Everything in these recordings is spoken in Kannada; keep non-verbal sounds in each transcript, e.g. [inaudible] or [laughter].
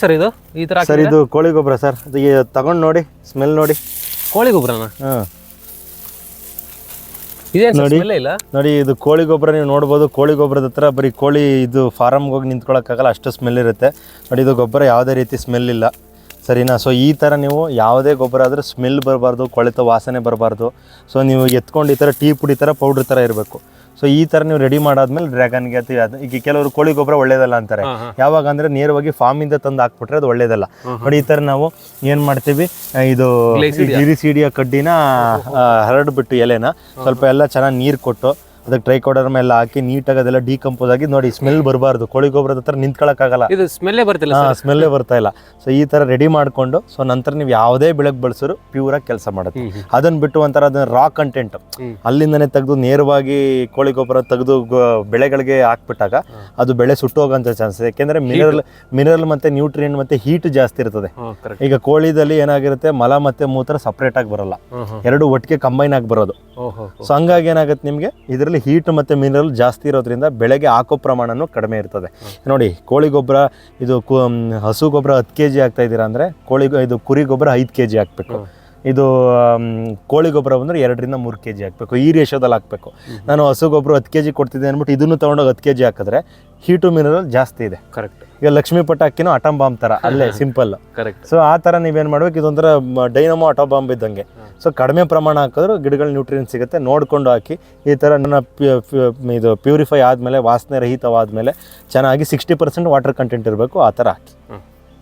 ಸರ್ ಇದು? ಈ ತರ ಸರ್ ಇದು ಕೋಳಿ ಗೊಬ್ಬರ ಸರ್. ತಗೊಂಡ್ ನೋಡಿ ಸ್ಮೆಲ್ ನೋಡಿ. ಕೋಳಿ ಗೊಬ್ಬರನ? ನೋಡಿ. ನೋಡಿ ಇದು ಕೋಳಿ ಗೊಬ್ಬರ ನೀವು ನೋಡ್ಬೋದು. ಕೋಳಿ ಗೊಬ್ಬರದ ಹತ್ರ ಬರೀ ಕೋಳಿ ಇದು ಫಾರಮ್ಗೆ ಹೋಗಿ ನಿಂತ್ಕೊಳ್ಳೋಕ್ಕಾಗಲ್ಲ ಅಷ್ಟು ಸ್ಮೆಲ್ ಇರುತ್ತೆ. ನೋಡಿ ಇದು ಗೊಬ್ಬರ ಯಾವುದೇ ರೀತಿ ಸ್ಮೆಲ್ ಇಲ್ಲ. ಸರಿನಾ? ಸೊ ಈ ಥರ ನೀವು ಯಾವುದೇ ಗೊಬ್ಬರ ಆದರೂ ಸ್ಮೆಲ್ ಬರಬಾರ್ದು ಕೊಳೆತ ವಾಸನೆ ಬರಬಾರ್ದು. ಸೊ ನೀವು ಎತ್ಕೊಂಡು ಈ ಥರ ಟೀ ಪುಡಿ ಥರ ಪೌಡ್ರ್ ಥರ ಇರಬೇಕು. ಸೊ ಈ ತರ ನೀವು ರೆಡಿ ಮಾಡಾದ್ಮೇಲೆ ಡ್ರ್ಯಾಗನ್ಗೆ ಅಥವಾ ಅದ್- ಈಗ ಕೆಲವರು ಕೋಳಿ ಗೊಬ್ಬರ ಒಳ್ಳೇದಲ್ಲ ಅಂತಾರೆ. ಯಾವಾಗ ಅಂದ್ರೆ ನೇರವಾಗಿ ಫಾರ್ಮಿಂದ ತಂದು ಹಾಕ್ಬಿಟ್ರೆ ಅದು ಒಳ್ಳೇದಲ್ಲ. ನೋಡಿ ಈ ತರ ನಾವು ಏನ್ ಮಾಡ್ತೀವಿ? ಆ, ಇದು ಗಿರಿ ಸಿಡಿಯ ಕಡ್ಡಿನ ಹರಡ್ಬಿಟ್ಟು ಎಲೆನ ಸ್ವಲ್ಪ ಎಲ್ಲ ಚೆನ್ನಾಗಿ ನೀರು ಕೊಟ್ಟು ಅದಕ್ಕೆ ಟ್ರೈ ಕೋಡರ್ ಮೇಲೆ ಹಾಕಿ ನೀಟಾಗಿ ಅದೆಲ್ಲ ಡಿಕಂಪೋಸ್ ಆಗಿ ನೋಡಿ ಸ್ಮೆಲ್ ಬರಬಾರ್ದು. ಕೋಳಿ ಗೊಬ್ಬರದ ಹತ್ರ ನಿಂತ್ಕೊಳ್ಳೋಕ್ಕಾಗಲ್ಲ ಇದು ಸ್ಮೆಲ್ಲೇ ಬರ್ತಿಲ್ಲ ಹಾಂ ಸ್ಮೆಲ್ಲೇ ಬರ್ತಾ ಇಲ್ಲ. ಸೊ ಈ ಥರ ರೆಡಿ ಮಾಡಿಕೊಂಡು ಸೊ ನಂತರ ನೀವು ಯಾವುದೇ ಬೆಳಗ್ಗೆ ಬಳಸಿದ್ರು ಪ್ಯೂರಾಗಿ ಕೆಲಸ ಮಾಡುತ್ತೆ. ಅದನ್ನ ಬಿಟ್ಟು ಒಂಥರ ಅದನ್ನ ರಾ ಕಂಟೆಂಟ್. ಅಲ್ಲಿಂದನೇ ತೆಗೆದು ನೇರವಾಗಿ ಕೋಳಿ ಗೊಬ್ಬರ ತೆಗೆದು ಬೆಳೆಗಳಿಗೆ ಹಾಕ್ಬಿಟ್ಟಾಗ ಅದು ಬೆಳೆ ಸುಟ್ಟು ಹೋಗೋಂಥ ಚಾನ್ಸ್ ಯಾಕೆಂದರೆ ಮಿನರಲ್ ಮಿನರಲ್ ಮತ್ತು ನ್ಯೂಟ್ರಿಯೆಂಟ್ ಮತ್ತು ಹೀಟ್ ಜಾಸ್ತಿ ಇರ್ತದೆ. ಈಗ ಕೋಳಿದಲ್ಲಿ ಏನಾಗಿರುತ್ತೆ ಮಲ ಮತ್ತು ಮೂತ್ರ ಸಪ್ರೇಟಾಗಿ ಬರೋಲ್ಲ. ಎರಡು ಒಟ್ಟಿಗೆ ಕಂಬೈನ್ ಆಗಿ ಬರೋದು. ಸೊ ಹಂಗಾಗಿ ಏನಾಗುತ್ತೆ ನಿಮಗೆ? ಇದರಲ್ಲಿ ಹೀಟ್ ಮತ್ತು ಮಿನರಲ್ ಜಾಸ್ತಿ ಇರೋದ್ರಿಂದ ಬೆಳೆಗೆ ಹಾಕೋ ಪ್ರಮಾಣನೂ ಕಡಿಮೆ ಇರ್ತದೆ ನೋಡಿ, ಕೋಳಿ ಗೊಬ್ಬರ, ಇದು ಹಸು ಗೊಬ್ಬರ ಹತ್ತು ಕೆ ಜಿ ಹಾಕ್ತಾ ಇದ್ದೀರಾ ಅಂದರೆ ಕೋಳಿ ಇದು ಕುರಿ ಗೊಬ್ಬರ ಐದು ಕೆ ಜಿ ಹಾಕಬೇಕು. ಇದು ಕೋಳಿ ಗೊಬ್ಬರ ಬಂದರೆ ಎರಡರಿಂದ ಮೂರು ಕೆ ಜಿ ಹಾಕಬೇಕು. ಈ ರೇಷೋದಲ್ಲಿ ಹಾಕಬೇಕು? ನಾನು ಹಸು ಗೊಬ್ಬರ ಹತ್ತು ಕೆ ಜಿ ಕೊಡ್ತಿದ್ದೆ ಅಂದ್ಬಿಟ್ಟು ಇದನ್ನು ತೊಗೊಂಡೋಗಿ ಹತ್ತು ಕೆ ಜಿ ಹಾಕಿದ್ರೆ ಹೀಟು ಮಿನರಲ್ ಜಾಸ್ತಿ ಇದೆ. ಕರೆಕ್ಟ್ ಈಗ ಲಕ್ಷ್ಮೀ ಪಟಾಕಿನೂ ಅಕ್ಕಿನೂ ಬಾಂಬ್ ಥರ ಅಲ್ಲೇ ಸಿಂಪಲ್ ಕರೆಕ್ಟ್ ಸೊ ಆ ಥರ ನೀವೇನು ಮಾಡ್ಬೇಕು? ಇದೊಂಥರ ಡೈನಮೋ ಬಾಂಬ್ ಇದ್ದಂಗೆ. ಸೊ ಕಡಿಮೆ ಪ್ರಮಾಣ ಹಾಕಿದ್ರು ಗಿಡಗಳ ನ್ಯೂಟ್ರಿಯನ್ ಸಿಗುತ್ತೆ. ನೋಡಿಕೊಂಡು ಹಾಕಿ ಈ ಥರ ನನ್ನ ಇದು ಪ್ಯೂರಿಫೈ ಆದಮೇಲೆ ವಾಸನೆ ರಹಿತವಾದಮೇಲೆ ಚೆನ್ನಾಗಿ ಸಿಕ್ಸ್ಟಿ ಪರ್ಸೆಂಟ್ ವಾಟರ್ ಕಂಟೆಂಟ್ ಇರಬೇಕು ಆ ಥರ ಹಾಕಿ.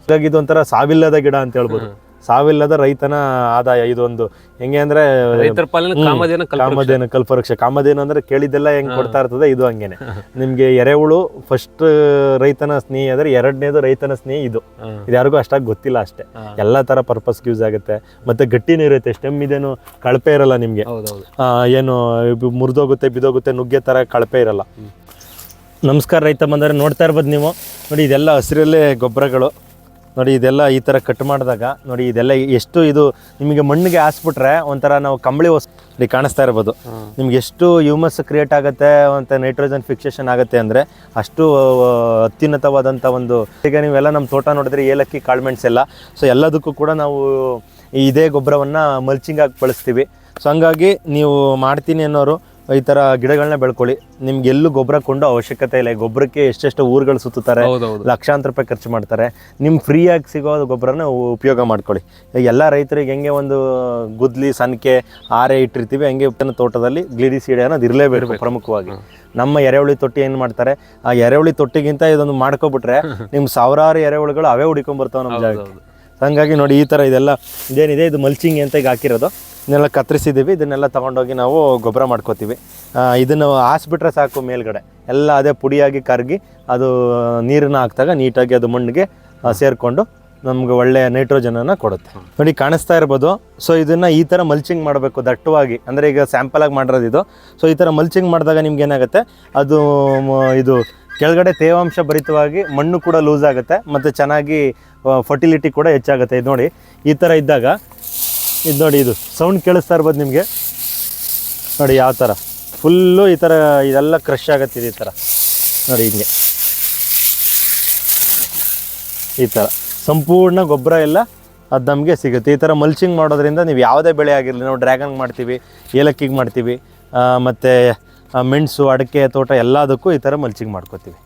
ಹಾಗಾಗಿ ಇದೊಂಥರ ಸಾವಿಲ್ಲದ ಗಿಡ ಅಂತ ಹೇಳ್ಬೋದು. ಸಾವಿಲ್ಲದ ರೈತನ ಆದಾಯ ಇದೊಂದು. ಹೆಂಗೆ ಅಂದ್ರೆ ರೈತರ ಪಾಲಿನ ಕಾಮಧೇನ ಕಲ್ಪ ಕಾಮಧೇನು ಕಲ್ಪವೃಕ್ಷ. ಕಾಮಧೇನು ಅಂದ್ರೆ ಕೇಳಿದ್ದೆಲ್ಲ ಹೆಂಗ್ ಕೊಡ್ತಾ ಇರ್ತದೆ ಇದು ಹಂಗೇನೆ. ನಿಮ್ಗೆ ಎರೆಹುಳು ಫಸ್ಟ್ ರೈತನ ಸ್ನೇಹಿ ಅಂದ್ರೆ ಎರಡನೇದು ರೈತನ ಸ್ನೇಹಿ ಇದು. ಇದು ಯಾರಿಗೂ ಅಷ್ಟಾಗಿ ಗೊತ್ತಿಲ್ಲ ಅಷ್ಟೇ. ಎಲ್ಲಾ ಎಲ್ಲ ತರ ಪರ್ಪಸ್ ಯೂಸ್ ಆಗುತ್ತೆ. ಮತ್ತೆ ಗಟ್ಟಿನೂ ಇರುತ್ತೆ ಸ್ಟೆಮ್ ಇದೇನು ಕಳಪೆ ಇರಲ್ಲ ನಿಮ್ಗೆ. ಹೌದೌದು. ಆ, ಏನು ಮುರಿದೋಗುತ್ತೆ ಬಿದೋಗುತ್ತೆ ನುಗ್ಗೆ ತರ ಕಳಪೆ ಇರಲ್ಲ. ನಮಸ್ಕಾರ ರೈತ ಬಂದರೆ ನೋಡ್ತಾ ಇರ್ಬೋದು ನೀವು. ನೋಡಿ ಇದೆಲ್ಲ ಹಸಿರಲ್ಲೇ ಗೊಬ್ಬರಗಳು. ನೋಡಿ ಇದೆಲ್ಲ ಈ ಥರ ಕಟ್ ಮಾಡಿದಾಗ ನೋಡಿ ಇದೆಲ್ಲ ಎಷ್ಟು ಇದು ನಿಮಗೆ ಮಣ್ಣಿಗೆ ಹಾಸ್ಬಿಟ್ರೆ ಒಂಥರ ನಾವು ಕಂಬಳಿ ಹೊಸ ನೋಡಿ ಕಾಣಿಸ್ತಾ ಇರ್ಬೋದು. ನಿಮ್ಗೆ ಎಷ್ಟು ಹ್ಯೂಮಸ್ ಕ್ರಿಯೇಟ್ ಆಗುತ್ತೆ ಅಂತ ನೈಟ್ರೋಜನ್ ಫಿಕ್ಸೇಷನ್ ಆಗುತ್ತೆ ಅಂದರೆ ಅಷ್ಟು ಅತ್ಯುನ್ನತವಾದಂಥ ಒಂದು ಈಗ ನೀವೆಲ್ಲ ನಮ್ಮ ತೋಟ ನೋಡಿದ್ರೆ ಏಲಕ್ಕಿ ಕಾಳ್ಮೆಣ್ಸ್ ಎಲ್ಲ. ಸೊ ಎಲ್ಲದಕ್ಕೂ ಕೂಡ ನಾವು ಇದೇ ಗೊಬ್ಬರವನ್ನು ಮಲ್ಚಿಂಗ್ ಆಗಿ ಬಳಸ್ತೀವಿ. ಸೊ ಹಂಗಾಗಿ ನೀವು ಮಾಡ್ತೀನಿ ಅನ್ನೋರು ಈ ತರ ಗಿಡಗಳನ್ನ ಬೆಳ್ಕೊಳ್ಳಿ. ನಿಮ್ಗೆ ಎಲ್ಲೂ ಗೊಬ್ಬರ ಕೊಂಡು ಅವಶ್ಯಕತೆ ಇಲ್ಲ. ಗೊಬ್ಬರಕ್ಕೆ ಎಷ್ಟೆಷ್ಟು ಊರುಗಳು ಸುತ್ತುತ್ತಾರೆ. ಲಕ್ಷಾಂತರ ರೂಪಾಯಿ ಖರ್ಚು ಮಾಡ್ತಾರೆ. ನಿಮ್ಮ ಫ್ರೀಯಾಗಿ ಸಿಗೋ ಗೊಬ್ಬರನ ಉಪಯೋಗ ಮಾಡ್ಕೊಳ್ಳಿ. ಎಲ್ಲ ರೈತರಿಗೆ ಹೆಂಗೆ ಒಂದು ಗುದ್ಲಿ ಸನ್ಕೆ ಆರೆ ಇಟ್ಟಿರ್ತೀವಿ ಹಂಗೆ ತೋಟದಲ್ಲಿ ಗ್ಲಿಡಿ ಸೀಡೆ ಅನ್ನೋದು ಇರಲೇಬೇಕು ಪ್ರಮುಖವಾಗಿ. ನಮ್ಮ ಎರೆಹುಳಿ ತೊಟ್ಟಿ ಏನು ಮಾಡ್ತಾರೆ? ಆ ಎರೆಹುಳಿ ತೊಟ್ಟಿಗಿಂತ ಇದೊಂದು ಮಾಡ್ಕೊಬಿಟ್ರೆ [laughs] ನಿಮ್ಮ ಸಾವಿರಾರು ಎರೆಹುಳುಗಳು ಅವೇ ಹುಡ್ಕೊಂಬರ್ತಾವೆ ನಮ್ಮ ಜಾಗಕ್ಕೆ. ಹಾಗಾಗಿ ಹಂಗಾಗಿ ನೋಡಿ ಈ ಥರ ಇದೆಲ್ಲ ಇದೇನಿದೆ? ಇದು ಮಲ್ಚಿಂಗ್ ಅಂತ ಈಗ ಹಾಕಿರೋದು. ಇದನ್ನೆಲ್ಲ ಕತ್ತರಿಸಿದ್ದೀವಿ. ಇದನ್ನೆಲ್ಲ ತೊಗೊಂಡೋಗಿ ನಾವು ಗೊಬ್ಬರ ಮಾಡ್ಕೋತೀವಿ. ಇದನ್ನು ಹಾಸ್ಬಿಟ್ರೆ ಸಾಕು ಮೇಲ್ಗಡೆ. ಎಲ್ಲ ಅದೇ ಪುಡಿಯಾಗಿ ಕರಗಿ ಅದು, ನೀರನ್ನ ಹಾಕಿದಾಗ ನೀಟಾಗಿ ಅದು ಮಣ್ಣಿಗೆ ಸೇರಿಕೊಂಡು ನಮ್ಗೆ ಒಳ್ಳೆ ನೈಟ್ರೋಜನನ್ನು ಕೊಡುತ್ತೆ. ನೋಡಿ, ಕಾಣಿಸ್ತಾ ಇರ್ಬೋದು. ಸೊ ಇದನ್ನು ಈ ಥರ ಮಲ್ಚಿಂಗ್ ಮಾಡಬೇಕು ದಟ್ಟವಾಗಿ. ಅಂದರೆ ಈಗ ಸ್ಯಾಂಪಲಾಗಿ ಮಾಡಿರೋದು ಇದು. ಸೊ ಈ ಥರ ಮಲ್ಚಿಂಗ್ ಮಾಡಿದಾಗ ನಿಮ್ಗೆ ಏನಾಗುತ್ತೆ? ಅದು ಇದು ಕೆಳಗಡೆ ತೇವಾಂಶ ಭರಿತವಾಗಿ ಮಣ್ಣು ಕೂಡ ಲೂಸ್ ಆಗುತ್ತೆ. ಮತ್ತು ಚೆನ್ನಾಗಿ ಫರ್ಟಿಲಿಟಿ ಕೂಡ ಹೆಚ್ಚಾಗುತ್ತೆ. ಇದು ನೋಡಿ, ಈ ಥರ ಇದ್ದಾಗ ಇದು ನೋಡಿ, ಇದು ಸೌಂಡ್ ಕೇಳಿಸ್ತಾ ಇರ್ಬೋದು ನಿಮಗೆ. ನೋಡಿ, ಯಾವ ಥರ ಫುಲ್ಲು ಈ ಥರ ಇದೆಲ್ಲ ಕ್ರಶ್ ಆಗುತ್ತೆ ಇದು ಈ ಥರ ನೋಡಿ, ಹಿಂಗೆ. ಈ ಥರ ಸಂಪೂರ್ಣ ಗೊಬ್ಬರ ಎಲ್ಲ ಅದು ನಮಗೆ ಸಿಗುತ್ತೆ. ಈ ಥರ ಮಲ್ಚಿಂಗ್ ಮಾಡೋದ್ರಿಂದ ನೀವು ಯಾವುದೇ ಬೆಳೆ ಆಗಿರಲಿ, ನಾವು ಡ್ರ್ಯಾಗನ್ ಮಾಡ್ತೀವಿ, ಏಲಕ್ಕಿಗೆ ಮಾಡ್ತೀವಿ ಮತ್ತು ಮೆಣಸು, ಅಡಿಕೆ, ತೋಟ ಎಲ್ಲದಕ್ಕೂ ಈ ಥರ ಮಲ್ಚಿಂಗ್ ಮಾಡ್ಕೋತೀವಿ.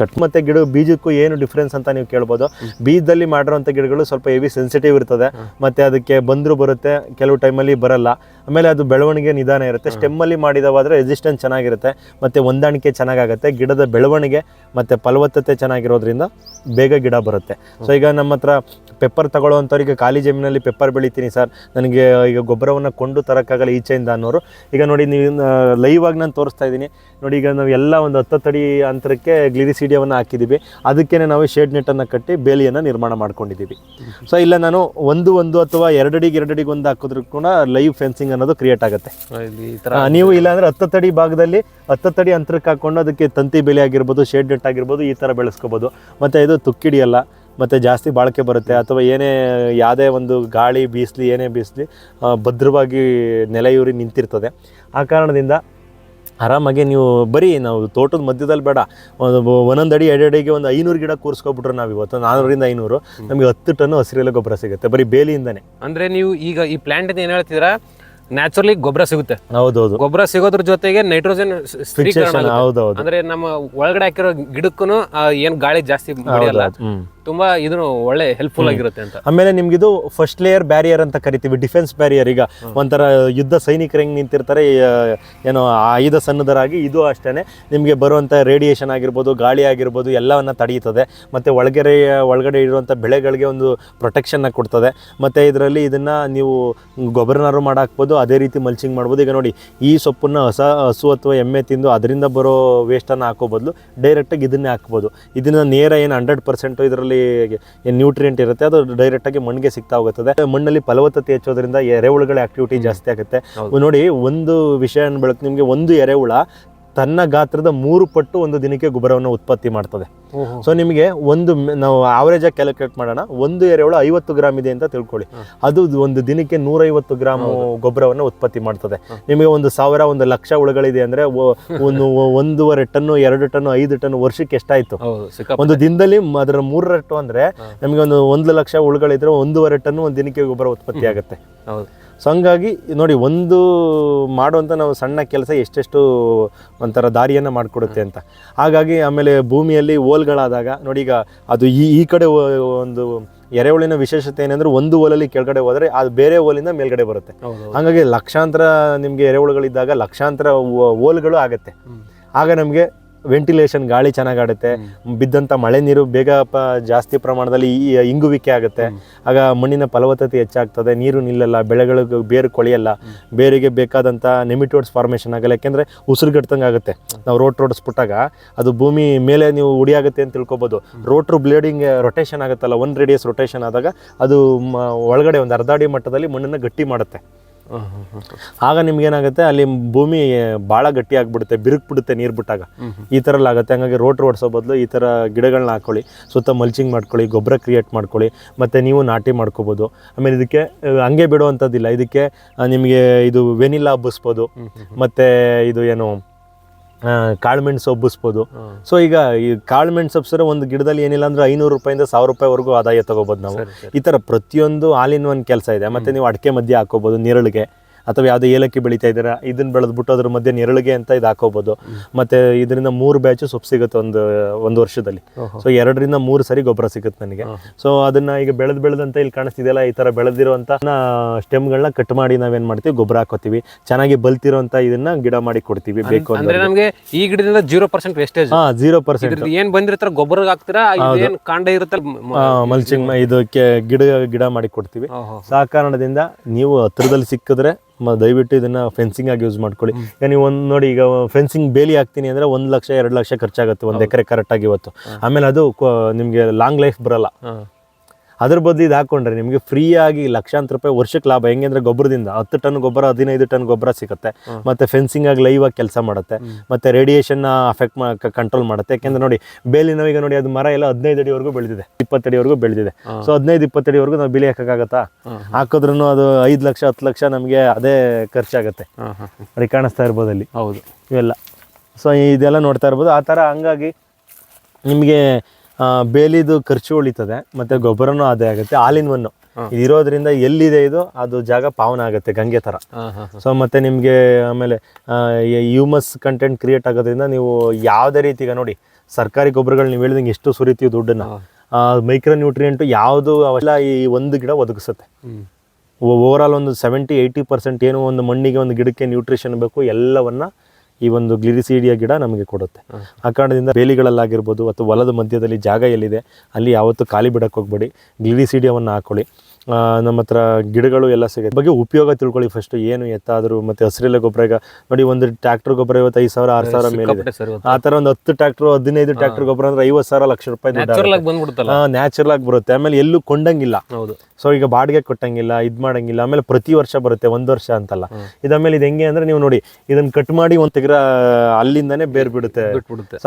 ಕಟ್ ಮತ್ತೆ ಗಿಡ ಬೀಜಕ್ಕೂ ಏನು ಡಿಫ್ರೆನ್ಸ್ ಅಂತ ನೀವು ಕೇಳ್ಬೋದು. ಬೀಜದಲ್ಲಿ ಮಾಡಿರೋಂಥ ಗಿಡಗಳು ಸ್ವಲ್ಪ ಹೆವಿ ಸೆನ್ಸಿಟಿವ್ ಇರ್ತದೆ. ಮತ್ತೆ ಅದಕ್ಕೆ ಬಂದರೂ ಬರುತ್ತೆ ಕೆಲವು ಟೈಮಲ್ಲಿ ಬರಲ್ಲ. ಆಮೇಲೆ ಅದು ಬೆಳವಣಿಗೆ ನಿಧಾನ ಇರುತ್ತೆ. ಸ್ಟೆಮ್ಮಲ್ಲಿ ಮಾಡಿದವಾದರೆ ರೆಸಿಸ್ಟೆನ್ಸ್ ಚೆನ್ನಾಗಿರುತ್ತೆ. ಮತ್ತು ಹೊಂದಾಣಿಕೆ ಚೆನ್ನಾಗಾಗುತ್ತೆ. ಗಿಡದ ಬೆಳವಣಿಗೆ ಮತ್ತು ಫಲವತ್ತತೆ ಚೆನ್ನಾಗಿರೋದ್ರಿಂದ ಬೇಗ ಗಿಡ ಬರುತ್ತೆ. ಸೊ ಈಗ ನಮ್ಮ ಹತ್ರ ಪೆಪ್ಪರ್ ತಗೊಳ್ಳೋವಂಥವ್ರಿಗೆ ಖಾಲಿ ಜಮೀನಲ್ಲಿ ಪೆಪ್ಪರ್ ಬೆಳಿತೀನಿ ಸರ್. ನನಗೆ ಈಗ ಗೊಬ್ಬರವನ್ನು ಕೊಂಡು ತರೋಕ್ಕಾಗಲ್ಲ ಈಚೆಯಿಂದ ಅನ್ನೋರು. ಈಗ ನೋಡಿ ನೀವು ಲೈವ್ ಆಗಿ ನಾನು ತೋರಿಸ್ತಾ ಇದ್ದೀನಿ. ನೋಡಿ ಈಗ ನಾವು ಎಲ್ಲ ಒಂದು ಹತ್ತತ್ತು ಅಡಿ ಅಂತರಕ್ಕೆ ಗ್ಲಿರಿಸೀಡಿಯವನ್ನು ಹಾಕಿದ್ದೀವಿ. ಅದಕ್ಕೇ ನಾವು ಶೇಡ್ ನೆಟ್ಟನ್ನು ಕಟ್ಟಿ ಬೇಲಿಯನ್ನು ನಿರ್ಮಾಣ ಮಾಡ್ಕೊಂಡಿದ್ದೀವಿ. ಸೊ ಇಲ್ಲ ನಾನು ಒಂದು ಒಂದು ಅಥವಾ ಎರಡಡಿಗೆ ಎರಡಡಿಗೆ ಒಂದು ಹಾಕಿದ್ರು ಕೂಡ ಲೈವ್ ಫೆನ್ಸಿಂಗ್ ಅನ್ನೋದು ಕ್ರಿಯೇಟ್ ಆಗುತ್ತೆ. ನೀವು ಇಲ್ಲಾಂದ್ರೆ ಹತ್ತತ್ತಡಿ ಭಾಗದಲ್ಲಿ ಹತ್ತತ್ತಡಿ ಅಂತರಕ್ಕೆ ಹಾಕೊಂಡು ಅದಕ್ಕೆ ತಂತಿ ಬೇಲಿ ಆಗಿರ್ಬೋದು ಶೇಡ್ ನೆಟ್ ಆಗಿರ್ಬೋದು ಈ ಥರ ಬೆಳೆಸ್ಕೋಬೋದು. ಮತ್ತು ಇದು ತುಕ್ಕಿಡಿಯಲ್ಲ ಮತ್ತು ಜಾಸ್ತಿ ಬಾಳಿಕೆ ಬರುತ್ತೆ ಅಥವಾ ಏನೇ ಯಾವುದೇ ಒಂದು ಗಾಳಿ ಬೀಸಲಿ ಏನೇ ಬೀಸಲಿ ಭದ್ರವಾಗಿ ನೆಲೆಯೂರಿ ನಿಂತಿರ್ತದೆ. ಆ ಕಾರಣದಿಂದ ಆರಾಮಾಗಿ ನೀವು ಬರೀ ನಾವು ತೋಟದ ಮಧ್ಯದಲ್ಲಿ ಬೇಡ ಒಂದು ಒಂದೊಂದು ಅಡಿ ಒಂದು ಐನೂರು ಗಿಡ ಕೂರಿಸ್ಕೊಬಿಟ್ರೆ ನಾವು ಇವತ್ತು ನಾನ್ನೂರಿಂದ ಐನೂರು ನಮಗೆ ಹತ್ತು ಟನ್ ಹಸಿರೆಲೆ ಗೊಬ್ಬರ ಸಿಗುತ್ತೆ ಬರೀ ಬೇಲಿಯಿಂದನೇ. ಅಂದ್ರೆ ನೀವು ಈಗ ಈ ಪ್ಲಾಂಟ್ ಏನು ಹೇಳ್ತೀರಾ ನ್ಯಾಚುರಲಿ ಗೊಬ್ಬರ ಸಿಗುತ್ತೆ. ಹೌದೌದು. ಗೊಬ್ಬರ ಸಿಗೋದ್ರ ಜೊತೆಗೆ ನೈಟ್ರೋಜನ್. ಹೌದೌದು. ಅಂದ್ರೆ ನಮ್ಮ ಒಳಗಡೆ ಹಾಕಿರೋ ಗಿಡಕ್ಕೂ ಏನ್ ಗಾಳಿ ಜಾಸ್ತಿ ತುಂಬಾ ಇದನ್ನು ಒಳ್ಳೆ ಹೆಲ್ಪ್ಫುಲ್ ಆಗಿರುತ್ತೆ ಅಂತ. ಆಮೇಲೆ ನಿಮ್ಗಿದು ಫಸ್ಟ್ ಲೇಯರ್ ಬ್ಯಾರಿಯರ್ ಅಂತ ಕರಿತೀವಿ ಡಿಫೆನ್ಸ್ ಬ್ಯಾರಿಯರ್ ಈಗ. ಒಂಥರ ಯುದ್ಧ ಸೈನಿಕರು ಹೆಂಗೆ ನಿಂತಿರ್ತಾರೆ ಏನು ಏನೋ ಆಯುಧ ಸನ್ನದ್ಧರಾಗಿ ಇದು ಅಷ್ಟೇ ನಿಮಗೆ ಬರುವಂಥ ರೇಡಿಯೇಷನ್ ಆಗಿರ್ಬೋದು ಗಾಳಿ ಆಗಿರ್ಬೋದು ಎಲ್ಲವನ್ನ ತಡೆಯುತ್ತದೆ ಮತ್ತು ಒಳಗಡೆ ಒಳಗಡೆ ಇರುವಂಥ ಬೆಳೆಗಳಿಗೆ ಒಂದು ಪ್ರೊಟೆಕ್ಷನ್ನ ಕೊಡ್ತದೆ. ಮತ್ತು ಇದರಲ್ಲಿ ಇದನ್ನು ನೀವು ಗೊಬ್ಬರನಾರು ಮಾಡಾಕ್ಬೋದು ಅದೇ ರೀತಿ ಮಲ್ಚಿಂಗ್ ಮಾಡ್ಬೋದು. ಈಗ ನೋಡಿ ಈ ಸೊಪ್ಪನ್ನು ಹೊಸ ಹಸು ಅಥವಾ ಎಮ್ಮೆ ತಿಂದು ಅದರಿಂದ ಬರೋ ವೇಸ್ಟನ್ನು ಹಾಕೋ ಬದಲು ಡೈರೆಕ್ಟಾಗಿ ಇದನ್ನೇ ಹಾಕ್ಬೋದು. ಇದನ್ನ ನೇರ ಏನು ಹಂಡ್ರೆಡ್ ಪರ್ಸೆಂಟು ಇದರಲ್ಲಿ ಏನು ನ್ಯೂಟ್ರಿಯೆಂಟ್ ಇರುತ್ತೆ ಅದು ಡೈರೆಕ್ಟಾಗಿ ಮಣ್ಣಿಗೆ ಸಿಗ್ತಾ ಹೋಗುತ್ತದೆ. ಮಣ್ಣಲ್ಲಿ ಫಲವತ್ತತೆ ಹೆಚ್ಚೋದ್ರಿಂದ ಎರೆಹುಳುಗಳ ಆಕ್ಟಿವಿಟಿ ಜಾಸ್ತಿ ಆಗುತ್ತೆ. ನೋಡಿ ಒಂದು ವಿಷಯ ಬೆಳಕು ನಿಮಗೆ ಒಂದು ಎರೆಹುಳ ತನ್ನ ಗಾತ್ರದ ಮೂರು ಪಟ್ಟು ಒಂದು ದಿನಕ್ಕೆ ಗೊಬ್ಬರವನ್ನು ಉತ್ಪತ್ತಿ ಮಾಡ್ತದೆ. ಸೊ ನಿಮಗೆ ಒಂದು ನಾವು ಆವರೇಜ್ ಆಗಿ ಕ್ಯಾಲ್ಕುಲೇಟ್ ಮಾಡೋಣ. ಒಂದು ಎರೆಹುಳು ಐವತ್ತು ಗ್ರಾಮ್ ಇದೆ ಅಂತ ತಿಳ್ಕೊಳ್ಳಿ. ಅದು ಒಂದು ದಿನಕ್ಕೆ ನೂರೈವತ್ತು ಗ್ರಾಮ್ ಗೊಬ್ಬರವನ್ನು ಉತ್ಪತ್ತಿ ಮಾಡ್ತದೆ. ನಿಮಗೆ ಒಂದು ಸಾವಿರ ಒಂದು ಲಕ್ಷ ಹುಳುಗಳಿದೆ ಅಂದ್ರೆ ಒಂದು ಒಂದೂವರೆ ಟನ್ನು ಎರಡು ಟನ್ನು ಐದು ಟನ್ ವರ್ಷಕ್ಕೆ ಎಷ್ಟಾಯ್ತು? ಒಂದು ದಿನದಲ್ಲಿ ಅದರ ಅದರ ಮೂರರಟ್ಟು ಅಂದ್ರೆ ನಮಗೆ ಒಂದು ಒಂದು ಲಕ್ಷ ಹುಳುಗಳಿದ್ರೆ ಒಂದೂವರೆ ಟನ್ ಒಂದು ದಿನಕ್ಕೆ ಗೊಬ್ಬರ ಉತ್ಪತ್ತಿ ಆಗುತ್ತೆ. ಹೌದು. ಸೊ ಹಂಗಾಗಿ ನೋಡಿ ಒಂದು ಮಾಡುವಂಥ ನಾವು ಸಣ್ಣ ಕೆಲಸ ಎಷ್ಟೆಷ್ಟು ಒಂಥರ ದಾರಿಯನ್ನು ಮಾಡಿಕೊಡುತ್ತೆ ಅಂತ. ಹಾಗಾಗಿ ಆಮೇಲೆ ಭೂಮಿಯಲ್ಲಿ ಓಲ್ಗಳಾದಾಗ ನೋಡಿ ಈಗ ಅದು ಈ ಈ ಕಡೆ ಒಂದು ಎರೆಹುಳಿನ ವಿಶೇಷತೆ ಏನಂದ್ರೆ ಒಂದು ಓಲಲ್ಲಿ ಕೆಳಗಡೆ ಹೋದರೆ ಅದು ಬೇರೆ ಓಲಿಂದ ಮೇಲ್ಗಡೆ ಬರುತ್ತೆ. ಹಾಗಾಗಿ ಲಕ್ಷಾಂತರ ನಿಮಗೆ ಎರೆಹುಳುಗಳಿದ್ದಾಗ ಲಕ್ಷಾಂತರ ಓಲ್ಗಳು ಆಗುತ್ತೆ. ಆಗ ನಮಗೆ ವೆಂಟಿಲೇಷನ್ ಗಾಳಿ ಚೆನ್ನಾಗಾಡುತ್ತೆ. ಬಿದ್ದಂಥ ಮಳೆ ನೀರು ಬೇಗ ಪ ಜಾಸ್ತಿ ಪ್ರಮಾಣದಲ್ಲಿ ಈ- ಇಂಗುವಿಕೆ ಆಗುತ್ತೆ. ಆಗ ಮಣ್ಣಿನ ಫಲವತ್ತತೆ ಹೆಚ್ಚಾಗ್ತದೆ. ನೀರು ನಿಲ್ಲಲ್ಲ ಬೆಳೆಗಳಿಗೆ ಬೇರು ಕೊಳೆಯಲ್ಲ. ಬೇರಿಗೆ ಬೇಕಾದಂಥ ನೆಮಿಟೋಡ್ಸ್ ಫಾರ್ಮೇಷನ್ ಆಗಲ್ಲ. ಯಾಕೆಂದರೆ ಉಸಿರುಗಟ್ಟಂಗೆ ಆಗುತ್ತೆ. ನಾವು ರೋಟ್ ರೋಡಿಸ್ಬಿಟ್ಟಾಗ ಅದು ಭೂಮಿ ಮೇಲೆ ನೀವು ಉಡಿಯಾಗುತ್ತೆ ಅಂತ ತಿಳ್ಕೊಬೋದು. ರೋಟ್ರು ಬ್ಲೇಡಿಂಗ್ ರೊಟೇಷನ್ ಆಗುತ್ತಲ್ಲ. ಒನ್ ರೇಡಿಯಸ್ ರೊಟೇಷನ್ ಆದಾಗ ಅದು ಮ- ಒಳಗಡೆ ಒಂದು ಅರ್ಧ ಅಡಿ ಮಟ್ಟದಲ್ಲಿ ಮಣ್ಣನ್ನು ಗಟ್ಟಿ ಮಾಡುತ್ತೆ. ಆಗ ನಿಮ್ಗೇನಾಗುತ್ತೆ ಅಲ್ಲಿ ಭೂಮಿ ಭಾಳ ಗಟ್ಟಿ ಆಗ್ಬಿಡುತ್ತೆ ಬಿರುಕು ಬಿಡುತ್ತೆ ನೀರು ಬಿಟ್ಟಾಗ. ಈ ಥರ ಎಲ್ಲ ಆಗುತ್ತೆ. ಹಂಗಾಗಿ ರೋಟ್ ಓಡಿಸೋ ಬದಲು ಈ ಥರ ಗಿಡಗಳನ್ನ ಹಾಕೊಳ್ಳಿ ಸುತ್ತ ಮಲ್ಚಿಂಗ್ ಮಾಡ್ಕೊಳ್ಳಿ ಗೊಬ್ಬರ ಕ್ರಿಯೇಟ್ ಮಾಡ್ಕೊಳ್ಳಿ ಮತ್ತು ನೀವು ನಾಟಿ ಮಾಡ್ಕೋಬೋದು. ಆಮೇಲೆ ಇದಕ್ಕೆ ಹಂಗೆ ಬಿಡುವಂಥದ್ದಿಲ್ಲ. ಇದಕ್ಕೆ ನಿಮಗೆ ಇದು ವೆನಿಲಾ ಹಬ್ಬಿಸ್ಬೋದು ಮತ್ತು ಇದು ಏನು ಆ, ಕಾಳುಮೆಣಸು ಹಬ್ಬಿಸ್ಬೋದು ಸೊ ಈಗ ಈ ಕಾಳುಮೆಣಸು ಹಬ್ಸಿದ್ರೆ ಒಂದು ಗಿಡದಲ್ಲಿ ಏನಿಲ್ಲ ಅಂದ್ರೆ ಐನೂರು ರೂಪಾಯಿಂದ ಸಾವಿರ ರೂಪಾಯಿವರೆಗೂ ಆದಾಯ ತಗೋಬೋದು ನಾವು. ಈ ಥರ ಪ್ರತಿಯೊಂದು ಆಲ್ ಇನ್ ಒನ್ ಕೆಲಸ ಇದೆ. ಮತ್ತು ನೀವು ಅಡಿಕೆ ಮಧ್ಯೆ ಹಾಕೋಬೋದು ನೆರಳಿಗೆ. ಅಥವಾ ಯಾವುದೇ ಏಲಕ್ಕಿ ಬೆಳೀತಾ ಇದ್ದೀರಾ ಇದನ್ನ ಬೆಳೆದ್ಬಿಟ್ಟು ಅದ್ರ ಮಧ್ಯೆ ನೆರಳಿಗೆ ಅಂತ ಇದು ಹಾಕೋಬೋದು. ಮತ್ತೆ ಇದರಿಂದ ಮೂರು ಬ್ಯಾಚು ಸೊಪ್ಪು ಸಿಗುತ್ತೆ ಒಂದು ಒಂದು ವರ್ಷದಲ್ಲಿ. ಸೊ ಎರಡರಿಂದ ಮೂರು ಸರಿ ಗೊಬ್ಬರ ಸಿಗುತ್ತೆ ನನಗೆ. ಸೊ ಅದನ್ನ ಈಗ ಬೆಳೆದ್ ಬೆಳೆದಂತ ಇಲ್ಲಿ ಕಾಣಿಸ್ತಿದೆಯಲ್ಲ ಈ ಥರ ಸ್ಟೆಮ್ ಸ್ಟೆಮ್ಗಳನ್ನ ಕಟ್ ಮಾಡಿ ನಾವೇನು ಮಾಡ್ತೀವಿ? ಗೊಬ್ಬರ ಹಾಕೋತೀವಿ. ಚೆನ್ನಾಗಿ ಬಲ್ತಿರೋಂಥ ಇದನ್ನ ಗಿಡ ಮಾಡಿ ಕೊಡ್ತೀವಿ ಬೇಕು ಅಂದ್ರೆ ನಮಗೆ ಈ ಗಿಡದಿಂದ ಜೀರೋ ಪರ್ಸೆಂಟ್ ವೇಸ್ಟೇಜ್ ಹಾ ಜೀರೋ ಪರ್ಸೆಂಟ್ ಏನ್ ಬಂದಿರ್ತಾರ ಗೊಬ್ಬರ ಹಾಕ್ತೀರಾ ಏನ್ ಕಾಂಡ ಇರುತ್ತೆ ಮಲ್ಚಿಂಗ್ ಇದಕ್ಕೆ ಗಿಡ ಗಿಡ ಮಾಡಿ ಕೊಡ್ತೀವಿ. ಸಾಕಾರಣದಿಂದ ಆ ಕಾರಣದಿಂದ ನೀವು ಹತ್ರದಲ್ಲಿ ಸಿಕ್ಕಿದ್ರೆ ಮ- ದಯವಿಟ್ಟು ಇದನ್ನ ಫೆನ್ಸಿಂಗ್ ಆಗಿ ಯೂಸ್ ಮಾಡ್ಕೊಳ್ಳಿ. ಈಗ ನೀವು ಒಂದು ನೋಡಿ ಈಗ ಫೆನ್ಸಿಂಗ್ ಬೇಲಿ ಹಾಕ್ತೀನಿ ಅಂದ್ರೆ ಒಂದು ಲಕ್ಷ ಎರಡು ಲಕ್ಷ ಖರ್ಚಾಗುತ್ತೆ ಒಂದು ಎಕರೆ ಕರೆಕ್ಟಾಗಿ ಇವತ್ತು. ಆಮೇಲೆ ಅದು ನಿಮಗೆ ಲಾಂಗ್ ಲೈಫ್ ಬರಲ್ಲ. ಅದ್ರ ಬದಲು ಇದು ಹಾಕೊಂಡ್ರೆ ನಿಮಗೆ ಫ್ರೀಯಾಗಿ ಲಕ್ಷಾಂತರ ರೂಪಾಯಿ ವರ್ಷಕ್ಕೆ ಲಾಭ. ಹೆಂಗೆ ಅಂದ್ರೆ ಗೊಬ್ಬರದಿಂದ ಹತ್ತು ಟನ್ ಗೊಬ್ಬರ ಹದಿನೈದು ಟನ್ ಗೊಬ್ಬರ ಸಿಗುತ್ತೆ. ಮತ್ತೆ ಫೆನ್ಸಿಂಗ್ ಆಗಿ ಲೈವ್ ಆಗಿ ಕೆಲಸ ಮಾಡುತ್ತೆ. ಮತ್ತೆ ರೇಡಿಯೇಷನ್ನ ಅಫೆಕ್ಟ್ ಕಂಟ್ರೋಲ್ ಮಾಡುತ್ತೆ. ಯಾಕೆಂದ್ರೆ ನೋಡಿ ಬೇಲಿ ಈಗ ನೋಡಿ ಅದು ಮರ ಎಲ್ಲ ಹದಿನೈದು ಅಡಿವರೆಗೂ ಬೆಳೆದಿದೆ. ಇಪ್ಪತ್ತಡಿವರೆಗೂ ಬೆಳೆದಿದೆ. ಸೊ ಹದಿನೈದು ಇಪ್ಪತ್ತಡಿವರೆಗೂ ನಾವು ಬಿಳಿ ಹಾಕೋಕ್ಕಾಗತ್ತಾ. ಹಾಕಿದ್ರೂ ಅದು ಐದು ಲಕ್ಷ ಹತ್ತು ಲಕ್ಷ ನಮಗೆ ಅದೇ ಖರ್ಚಾಗುತ್ತೆ. ನೋಡಿ ಕಾಣಿಸ್ತಾ ಇರ್ಬೋದು ಅಲ್ಲಿ. ಹೌದು. ಇವೆಲ್ಲ. ಸೊ ಇದೆಲ್ಲ ನೋಡ್ತಾ ಇರ್ಬೋದು. ಆ ಥರ ಹಂಗಾಗಿ ನಿಮಗೆ ಬೇಲಿದು ಖರ್ಚು ಉಳಿತದೆ ಮತ್ತು ಗೊಬ್ಬರನೂ ಅದೇ ಆಗುತ್ತೆ ಆಲಿನ್ ಒನ್ನು ಇರೋದ್ರಿಂದ ಎಲ್ಲಿದೆ ಇದು? ಅದು ಜಾಗ ಪಾವನ ಆಗುತ್ತೆ ಗಂಗೆ ಥರ. ಸೊ ಮತ್ತೆ ನಿಮಗೆ ಆಮೇಲೆ ಹ್ಯೂಮಸ್ ಕಂಟೆಂಟ್ ಕ್ರಿಯೇಟ್ ಆಗೋದ್ರಿಂದ ನೀವು ಯಾವುದೇ ರೀತಿ ಈಗ ನೋಡಿ ಸರ್ಕಾರಿ ಗೊಬ್ಬರಗಳು ನೀವು ಹೇಳಿದಂಗೆ ಎಷ್ಟು ಸುರಿತೀವಿ ದುಡ್ಡನ್ನು ಮೈಕ್ರೋ ನ್ಯೂಟ್ರಿಯೆಂಟು ಯಾವುದು ಅವೆಲ್ಲ ಈ ಒಂದು ಗಿಡ ಒದಗಿಸುತ್ತೆ. ಓವರ್ ಆಲ್ ಒಂದು ಸೆವೆಂಟಿ ಏಯ್ಟಿ ಪರ್ಸೆಂಟ್ ಏನು ಒಂದು ಮಣ್ಣಿಗೆ ಒಂದು ಗಿಡಕ್ಕೆ ನ್ಯೂಟ್ರಿಷನ್ ಬೇಕು ಎಲ್ಲವನ್ನ ಈ ಒಂದು ಗ್ಲಿರಿಸೀಡಿಯ ಗಿಡ ನಮಗೆ ಕೊಡುತ್ತೆ. ಆ ಕಾರಣದಿಂದ ಬೇಲಿಗಳಲ್ಲಾಗಿರ್ಬೋದು ಅಥವಾ ಹೊಲದ ಮಧ್ಯದಲ್ಲಿ ಜಾಗ ಎಲ್ಲಿದೆ ಅಲ್ಲಿ ಯಾವತ್ತೂ ಖಾಲಿ ಬಿಡಕ್ಕೆ ಹೋಗ್ಬೇಡಿ. ಗ್ಲಿರಿಸೀಡಿಯವನ್ನು ಹಾಕೊಳ್ಳಿ. ನಮ್ಮ ಹತ್ರ ಗಿಡಗಳು ಎಲ್ಲ ಸಿಗುತ್ತೆ. ಬಗ್ಗೆ ಉಪಯೋಗ ತಿಳ್ಕೊಳ್ಳಿ ಫಸ್ಟ್ ಏನು ಎತ್ತಾದರೂ ಮತ್ತೆ ಹಸಿರೆಲೆ ಗೊಬ್ಬರ ಈಗ ನೋಡಿ ಒಂದು ಟ್ರ್ಯಾಕ್ಟರ್ ಗೊಬ್ಬರ ಇವತ್ತು ಐದು ಸಾವಿರ ಆರು ಸಾವಿರ ಇವತ್ತು. ಆ ಥರ ಒಂದು ಹತ್ತು ಟ್ರ್ಯಾಕ್ಟರ್ ಹದಿನೈದು ಟ್ರ್ಯಾಕ್ಟರ್ ಗೊಬ್ಬರ ಅಂದ್ರೆ ಐವತ್ತು ಸಾವಿರ ಲಕ್ಷ ರೂಪಾಯಿ ನ್ಯಾಚುರಲ್ ಆಗಿ ಬಂದ್ಬಿಡುತ್ತಲ್ಲ? ನ್ಯಾಚುರಲ್ ಆಗಿ ಬರುತ್ತೆ. ಆಮೇಲೆ ಎಲ್ಲೂ ಕೊಂಡಂಗಿಲ್ಲ. ಹೌದು. ಸೊ ಈಗ ಬಾಡಿಗೆ ಕೊಟ್ಟಂಗಿಲ್ಲ ಇದು ಮಾಡಂಗಿಲ್ಲ ಆಮೇಲೆ ಪ್ರತಿ ವರ್ಷ ಬರುತ್ತೆ ಒಂದು ವರ್ಷ ಅಂತಲ್ಲ. ಇದಾದ್ಮೇಲೆ ಇದು ಹೆಂಗೆ ಅಂದ್ರೆ ನೀವು ನೋಡಿ ಇದನ್ನ ಕಟ್ ಮಾಡಿ ಒಂದು ತೆಗ್ರ ಅಲ್ಲಿಂದಾನೇ ಬೇರ್ ಬಿಡುತ್ತೆ ಬಿಟ್ಬಿಡುತ್ತೆ